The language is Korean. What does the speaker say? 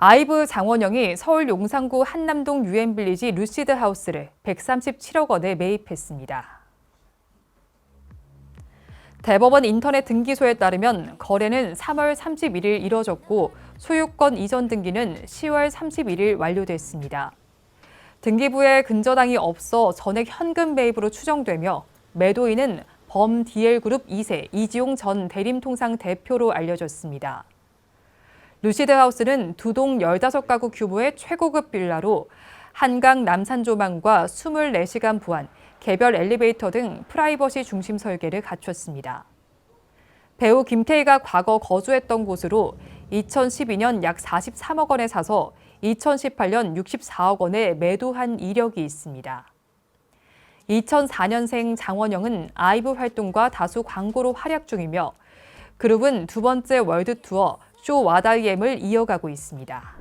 아이브 장원영이 서울 용산구 한남동 유엔빌리지 루시드 하우스를 137억 원에 매입했습니다. 대법원 인터넷 등기소에 따르면 거래는 3월 31일 이뤄졌고 소유권 이전 등기는 10월 31일 완료됐습니다. 등기부에 근저당이 없어 전액 현금 매입으로 추정되며 매도인은 범 DL그룹 2세 이지용 전 대림통상 대표로 알려졌습니다. 루시드 하우스는 두 동 15가구 규모의 최고급 빌라로 한강 남산 조망과 24시간 보안, 개별 엘리베이터 등 프라이버시 중심 설계를 갖췄습니다. 배우 김태희가 과거 거주했던 곳으로 2012년 약 43억 원에 사서 2018년 64억 원에 매도한 이력이 있습니다. 2004년생 장원영은 아이브 활동과 다수 광고로 활약 중이며 그룹은 두 번째 월드 투어 쇼 와다이엠을 이어가고 있습니다.